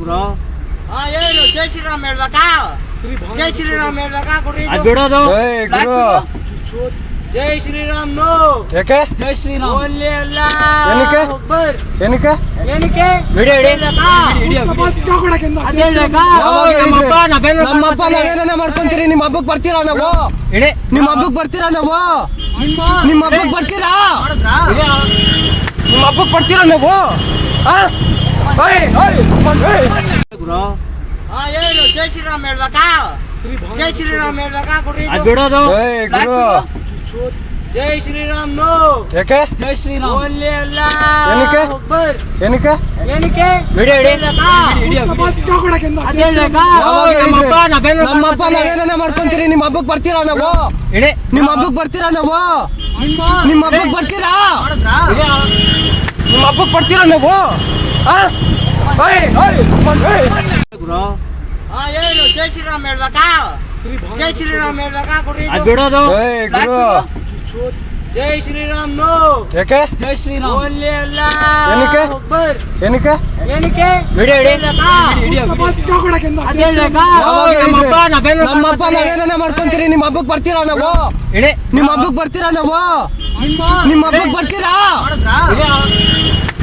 ಗುರು? ಆ ಏನು ಜೈ ಶ್ರೀರಾಮ್ ಹೇಳ್ಬೇಕಾ? ಜೈ ಶ್ರೀರಾಮ್ ಹೇಳ್ಬೇಕಾ? ಇದು. ಬಿಡೋದು. ಏಯ್ ಗುರು. ಜೈ ಶ್ರೀರಾಮ್. ನೋ ಯಾಕೆ? ಜೈ ಶ್ರೀರಾಮ್. ಓನ್ಲಿ ಅಲ್ಲ. ಏನಕ್ಕೆ? ಏನಕ್ಕೆ? ಏನಕ್ಕೆ? ವಿಡಿಯೋ ಹಿಡಿ. ಹೇಳ್ಬೇಕಾ? ಅದ್ ಹೇಳ್ಬೇಕಾ? ಯಾವಾಗ ನಮ್ಮಪ್ಪ ನಾವೇನ ಮಾಡ್ಕೊಂತೀರಿ? ನಿಮ್ಮ ಹಬ್ಬಕ್ ಬರ್ತೀರಾ ನಾವು? ಇಡಿ. ನಿಮ್ಮ ಹಬ್ಬಕ್ ಬರ್ತೀರಾ ನಾವು? ನಿಮ್ಮ? ಹಬ್ಬಕ್ ಬರ್ತೀರಾ? ನಿಮ್ಮ ಹಬ್ಬಕ್ ಬರ್ತೀರಾ ನಾವು? ಆ? ಓಯ್, ಓಯ್, ಓಯ್. ಶ್ರೀರಾಮ್ ಹೇಳ್ಬೇಕಾ? ಜೈ ಶ್ರೀರಾಮ್ ಹೇಳ್ಬೇಕಾ? ಕೊಡ್ರಿ ಇದು. ಬಿಡೋದು. ಏಯ್ ಗುರು. ಜೈ ಶ್ರೀರಾಮ್ ನೋ ಯಾಕೆ? ಜೈ ಶ್ರೀರಾಮ್. ಓನ್ಲಿ ಅಲ್ಲ. ಏನಕ್ಕೆ? ಏನಕ್ಕೆ? ಏನಕ್ಕೆ? ಬಿಡಿ, ಬಿಡಿ. ಹೇಳ್ಬೇಕಾ? ಅದ್ ಹೇಳ್ಬೇಕಾ? ಯಾವಾಗ ನಮ್ಮಪ್ಪ ಹೇಳಿದ್ರೆ? ನಾವೆಲ್ಲ ನಮ್ಮಪ್ಪ ನಾವೇನ ಮಾಡ್ಕೊಂತೀರಿ? ನಿಮ್ಮ ಹಬ್ಬಕ್ ಬರ್ತೀರಾ ನಾವು? ಇಡಿ. ನಿಮ್ಮ ಹಬ್ಬಕ್ ಬರ್ತೀರಾ ನಾವು? ನಿಮ್ಮ ಹಬ್ಬಕ್ ಬರ್ತೀರಾ? ನಿಮ್ಮ ಹಬ್ಬಕ್ ಬರ್ತೀರಾ ನಾವು? ಆ? ಗುರು. ಏನು ಜೈ ಶ್ರೀರಾಮ್ ಹೇಳ್ಬೇಕಾ? ಜೈ ಶ್ರೀರಾಮ್ ಹೇಳ್ಬೇಕಾ? ಕೊಡ್ರಿ ಇದು. ಬಿಡೋದು. ಏಯ್ ಗುರು. ಜೈ ಶ್ರೀರಾಮ್. ನೋ ಯಾಕೆ? ಜೈ ಶ್ರೀರಾಮ್. ಓನ್ಲಿ ಅಲ್ಲ ಏನಕ್ಕೆ? ಏನಕ್ಕೆ? ಏನಕ್ಕೆ? ಬಿಡಿ, ಬಿಡಿ. ಹೇಳ್ಬೇಕಾ? ಅದ್ ಹೇಳ್ಬೇಕಾ? ಯಾವಾಗ ನಾವೇನ ಮಾಡ್ಕೊಂತೀರಿ? ನಿಮ್ಮ ಹಬ್ಬಕ್ ಬರ್ತೀರಾ ನಾವು? ಇಡಿ. ನಿಮ್ಮ ಹಬ್ಬಕ್ ಬರ್ತೀರಾ ನಾವು? ನಿಮ್ಮ ಹಬ್ಬಕ್ ಬರ್ತೀರಾ?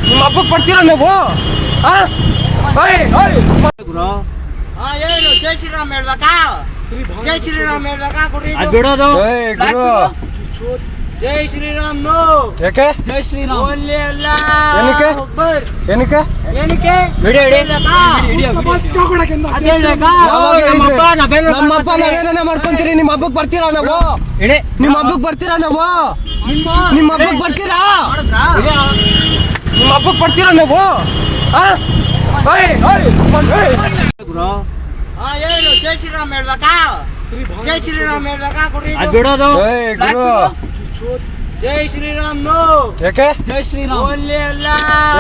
ನಿಮ್ಮ ಹಬ್ಬಕ್ ಬರ್ತೀರಾ ನಾವು? ಆ? ಗುರು ಏನು ಜೈ ಶ್ರೀರಾಮ್ ಹೇಳ್ಬೇಕಾ? ಜೈ ಶ್ರೀರಾಮ್ ಹೇಳ್ಬೇಕಾ? ಕೊಡ್ರಿ ಇದು. ಬಿಡೋದು. ಏಯ್ ಗುರು. ಜೈ ಶ್ರೀರಾಮ್ ನೋ ಯಾಕೆ? ಜೈ ಶ್ರೀರಾಮ್. ಓನ್ಲಿ ಅಲ್ಲ. ಏನಕ್ಕೆ? ಏನಕ್ಕೆ? ಏನಕ್ಕೆ? ಬಿಡಿ, ಹಿಡಿ. ಹೇಳ್ಬೇಕಾ? ಅದ್ ಹೇಳ್ಬೇಕಾ? ಯಾವಾಗ ನಮ್ಮಪ್ಪ ಹೇಳಿದ್ರೆ? ನಾವೆಲ್ಲ ನಮ್ಮಪ್ಪ ನಾವೇನ ಮಾಡ್ಕೊಂತೀರಿ? ನಿಮ್ಮ ಹಬ್ಬಕ್ ಬರ್ತೀರಾ ನಾವು? ಇಡಿ. ನಿಮ್ಮ ಹಬ್ಬಕ್ ಬರ್ತೀರಾ ನಾವು? ನಿಮ್ಮ ಹಬ್ಬಕ್ ಬರ್ತೀರಾ? ನಿಮ್ಮ ಹಬ್ಬಕ್ ಬರ್ತೀರಾ ನಾವು? ಆ? ಓಯ್, ಓಯ್, ಓಯ್. ಆ ಏನು ಜೈ ಶ್ರೀರಾಮ್ ಹೇಳ್ಬೇಕಾ? ಜೈ ಶ್ರೀರಾಮ್ ಹೇಳ್ಬೇಕಾ? ಕೊಡ್ರಿ ಇದು. ಬಿಡೋದು. ಏಯ್ ಗುರು. ಜೈ ಶ್ರೀರಾಮ್ ನೋ ಯಾಕೆ? ಜೈ ಶ್ರೀರಾಮ್. ಓನ್ಲಿ ಅಲ್ಲ.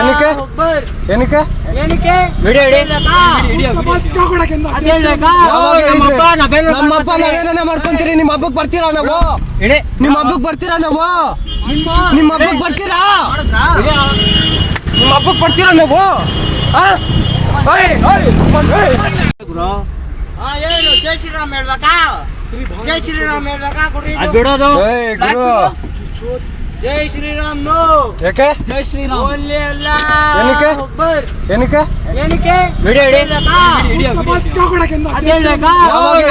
ಏನಕ್ಕೆ? ಒಬ್ಬರ್. ಏನಕ್ಕೆ? ಏನಕ್ಕೆ? ಬಿಡಿ, ಬಿಡಿ. ಹೇಳ್ಬೇಕಾ? ಅದ್ ಹೇಳ್ಬೇಕಾ? ಯಾವಾಗ ನಮ್ಮಪ್ಪ? ನಾವೆಲ್ಲ ನಮ್ಮಪ್ಪ ನಾವೇನ ಮಾಡ್ಕೊಂತೀರಿ? ನಿಮ್ಮ ಹಬ್ಬಕ್ ಬರ್ತೀರಾ ನಾವು? ಇಡಿ. ನಿಮ್ಮ ಹಬ್ಬಕ್ ಬರ್ತೀರಾ ನಾವು? ನಿಮ್ಮ ಹಬ್ಬಕ್ ಬರ್ತೀರಾ? ನಿಮ್ಮ ಹಬ್ಬಕ್ ಬರ್ತೀರಾ ನಾವು? ಆ? ಗುರು. ಹಾ ಏನು ಜೈ ಶ್ರೀರಾಮ್ ಹೇಳ್ಬೇಕಾ? ಜೈ ಶ್ರೀರಾಮ್ ಹೇಳ್ಬೇಕಾ? ಕೊಡ್ರಿ ಅದ್ ಇದು. ಬಿಡೋದು ಏಯ್ ಗುರು. ಜೈ ಶ್ರೀರಾಮ್ ನೋ ಯಾಕೆ? ಜೈ ಶ್ರೀರಾಮ್. ಓನ್ಲಿ ಅಲ್ಲ. ಏನಕ್ಕೆ? ಅಕ್ಬರ್ ಏನಕ್ಕೆ? ಏನಕ್ಕೆ? ಬಿಡಿ, ಬಿಡಿ. ಹೇಳ್ಬೇಕಾ? ಅದ್ ಹೇಳ್ಬೇಕಾ? ಯಾವಾಗ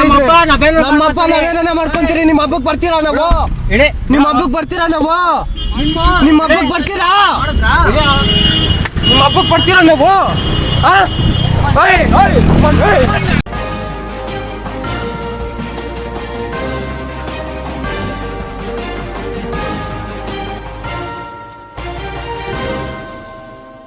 ನಮ್ಮಪ್ಪ ನಾವೇನ ಮಾಡ್ಕೊಂತೀರಿ? ನಿಮ್ಮ ಹಬ್ಬಕ್ ಬರ್ತೀರಾ ನಾವು? ಇಡಿ. ನಿಮ್ಮ ಹಬ್ಬಕ್ ಬರ್ತೀರಾ ನಾವು? ನಿಮ್ಮ ಹಬ್ಬಕ್ ಬರ್ತೀರಾ? ನಿಮ್ಮ ಹಬ್ಬಕ್ ಬರ್ತೀರಾ ನಾವು? ಆ? ಓಯ್, ಓಯ್, ಓಯ್.